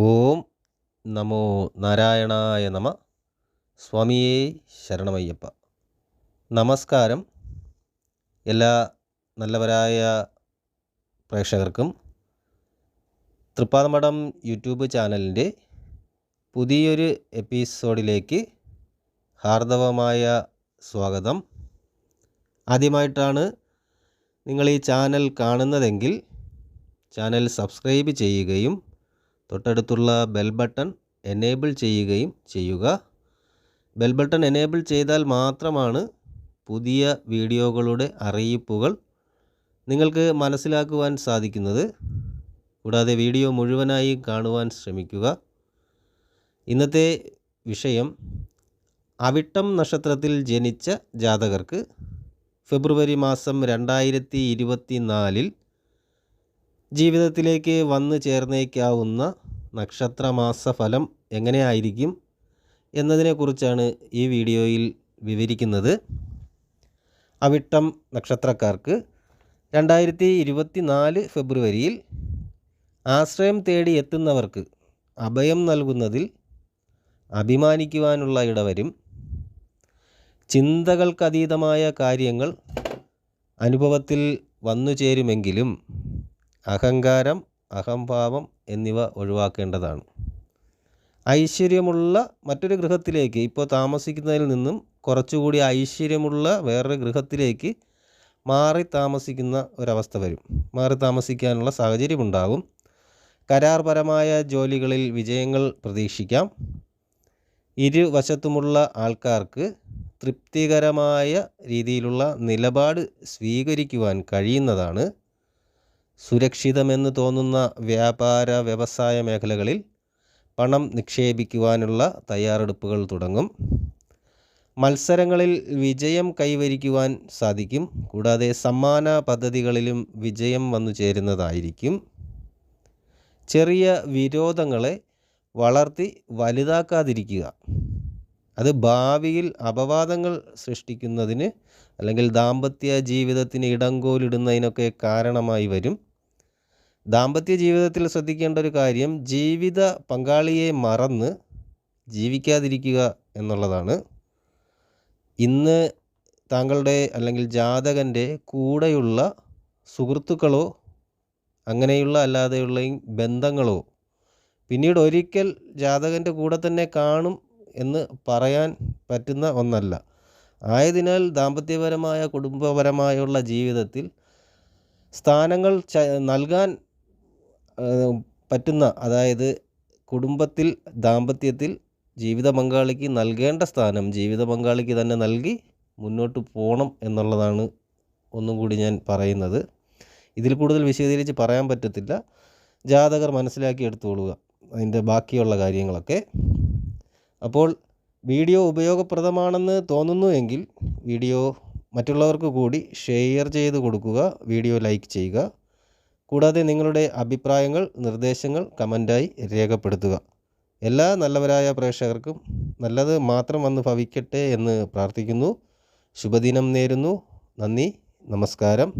ഓം നമോ നാരായണായ നമ. സ്വാമിയേ ശരണമയ്യപ്പ. നമസ്കാരം. എല്ലാ നല്ലവരായ പ്രേക്ഷകർക്കും തൃപ്പാതമഠം യൂട്യൂബ് ചാനലിന്റെ പുതിയൊരു എപ്പിസോഡിലേക്ക് ഹാർദവമായ സ്വാഗതം. ആദ്യമായിട്ടാണ് നിങ്ങൾ ഈ ചാനൽ കാണുന്നതെങ്കിൽ ചാനൽ സബ്സ്ക്രൈബ് ചെയ്യുകയും തൊട്ടടുത്തുള്ള ബെൽ ബട്ടൺ എനേബിൾ ചെയ്യുകയും ചെയ്യുക. ബെൽ ബട്ടൺ എനേബിൾ ചെയ്താൽ മാത്രമാണ് പുതിയ വീഡിയോകളുടെ അറിയിപ്പുകൾ നിങ്ങൾക്ക് മനസ്സിലാക്കുവാൻ സാധിക്കുന്നത്. കൂടാതെ വീഡിയോ മുഴുവനായി കാണുവാൻ ശ്രമിക്കുക. ഇന്നത്തെ വിഷയം അവിട്ടം നക്ഷത്രത്തിൽ ജനിച്ച ജാതകർക്ക്. ഫെബ്രുവരി മാസം രണ്ടായിരത്തി ഇരുപത്തി നാലിൽ ജീവിതത്തിലേക്ക് വന്നു ചേർന്നേക്കാവുന്ന നക്ഷത്രമാസ ഫലം എങ്ങനെയായിരിക്കും എന്നതിനെക്കുറിച്ചാണ് ഈ വീഡിയോയിൽ വിവരിക്കുന്നത്. അവിട്ടം നക്ഷത്രക്കാർക്ക് രണ്ടായിരത്തി ഇരുപത്തി നാല് ഫെബ്രുവരിയിൽ ആശ്രയം തേടി എത്തുന്നവർക്ക് അഭയം നൽകുന്നതിൽ അഭിമാനിക്കുവാനുള്ള ഇടവരും. ചിന്തകൾക്കതീതമായ കാര്യങ്ങൾ അനുഭവത്തിൽ വന്നു ചേരുമെങ്കിലും അഹങ്കാരം അഹംഭാവം എന്നിവ ഒഴിവാക്കേണ്ടതാണ്. ഐശ്വര്യമുള്ള മറ്റൊരു ഗൃഹത്തിലേക്ക് ഇപ്പോൾ താമസിക്കുന്നതിൽ നിന്നും കുറച്ചുകൂടി ഐശ്വര്യമുള്ള വേറൊരു ഗൃഹത്തിലേക്ക് മാറി താമസിക്കുന്ന ഒരവസ്ഥ വരും. മാറി താമസിക്കാനുള്ള സാഹചര്യമുണ്ടാകും. കരാർപരമായ ജോലികളിൽ വിജയങ്ങൾ പ്രതീക്ഷിക്കാം. ഇരുവശത്തുമുള്ള ആൾക്കാർക്ക് തൃപ്തികരമായ രീതിയിലുള്ള നിലപാട് സ്വീകരിക്കുവാൻ കഴിയുന്നതാണ് സുരക്ഷിതമെന്ന് തോന്നുന്ന വ്യാപാര വ്യവസായ മേഖലകളിൽ പണം നിക്ഷേപിക്കുവാനുള്ള തയ്യാറെടുപ്പുകൾ തുടങ്ങും. മത്സരങ്ങളിൽ വിജയം കൈവരിക്കുവാൻ സാധിക്കും. കൂടാതെ സമ്മാന പദ്ധതികളിലും വിജയം വന്നു ചേരുന്നതായിരിക്കും. ചെറിയ വിരോധങ്ങളെ വളർത്തി വലുതാക്കാതിരിക്കുക. അത് ഭാവിയിൽ അപവാദങ്ങൾ സൃഷ്ടിക്കുന്നതിന് അല്ലെങ്കിൽ ദാമ്പത്യ ജീവിതത്തിന് ഇടങ്കോലിടുന്നതിനൊക്കെ കാരണമായി വരും. ദാമ്പത്യ ജീവിതത്തിൽ ശ്രദ്ധിക്കേണ്ട ഒരു കാര്യം ജീവിത പങ്കാളിയെ മറന്ന് ജീവിക്കാതിരിക്കുക എന്നുള്ളതാണ്. ഇന്ന് താങ്കളുടെ അല്ലെങ്കിൽ ജാതകന്റെ കൂടെയുള്ള സുഹൃത്തുക്കളോ അങ്ങനെയുള്ള അല്ലാതെയുള്ള ബന്ധങ്ങളോ പിന്നീട് ഒരിക്കൽ ജാതകന്റെ കൂടെ തന്നെ കാണും എന്ന് പറയാൻ പറ്റുന്ന ഒന്നല്ല. ആയതിനാൽ ദാമ്പത്യപരമായ കുടുംബപരമായുള്ള ജീവിതത്തിൽ സ്ഥാനങ്ങൾ നൽകാൻ പറ്റുന്ന അതായത് കുടുംബത്തിൽ ദാമ്പത്യത്തിൽ ജീവിത പങ്കാളിക്ക് നൽകേണ്ട സ്ഥാനം ജീവിത പങ്കാളിക്ക് തന്നെ നൽകി മുന്നോട്ട് പോകണം എന്നുള്ളതാണ് ഒന്നും കൂടി ഞാൻ പറയുന്നത്. ഇതിൽ കൂടുതൽ വിശദീകരിച്ച് പറയാൻ പറ്റത്തില്ല. ജാതകർ മനസ്സിലാക്കി എടുത്തുകൊള്ളുക അതിന്റെ ബാക്കിയുള്ള കാര്യങ്ങളൊക്കെ. അപ്പോൾ വീഡിയോ ഉപയോഗപ്രദമാണെന്ന് തോന്നുന്നു എങ്കിൽ വീഡിയോ മറ്റുള്ളവർക്ക് കൂടി ഷെയർ ചെയ്ത് കൊടുക്കുക വീഡിയോ ലൈക്ക് ചെയ്യുക. കൂടാതെ നിങ്ങളുടെ അഭിപ്രായങ്ങൾ നിർദ്ദേശങ്ങൾ കമന്റായി രേഖപ്പെടുത്തുക. എല്ലാ നല്ലവരായ പ്രേക്ഷകർക്കും നല്ലത് മാത്രം വന്ന് ഭവിക്കട്ടെ എന്ന് പ്രാർത്ഥിക്കുന്നു. ശുഭദിനം നേരുന്നു. നന്ദി. നമസ്കാരം.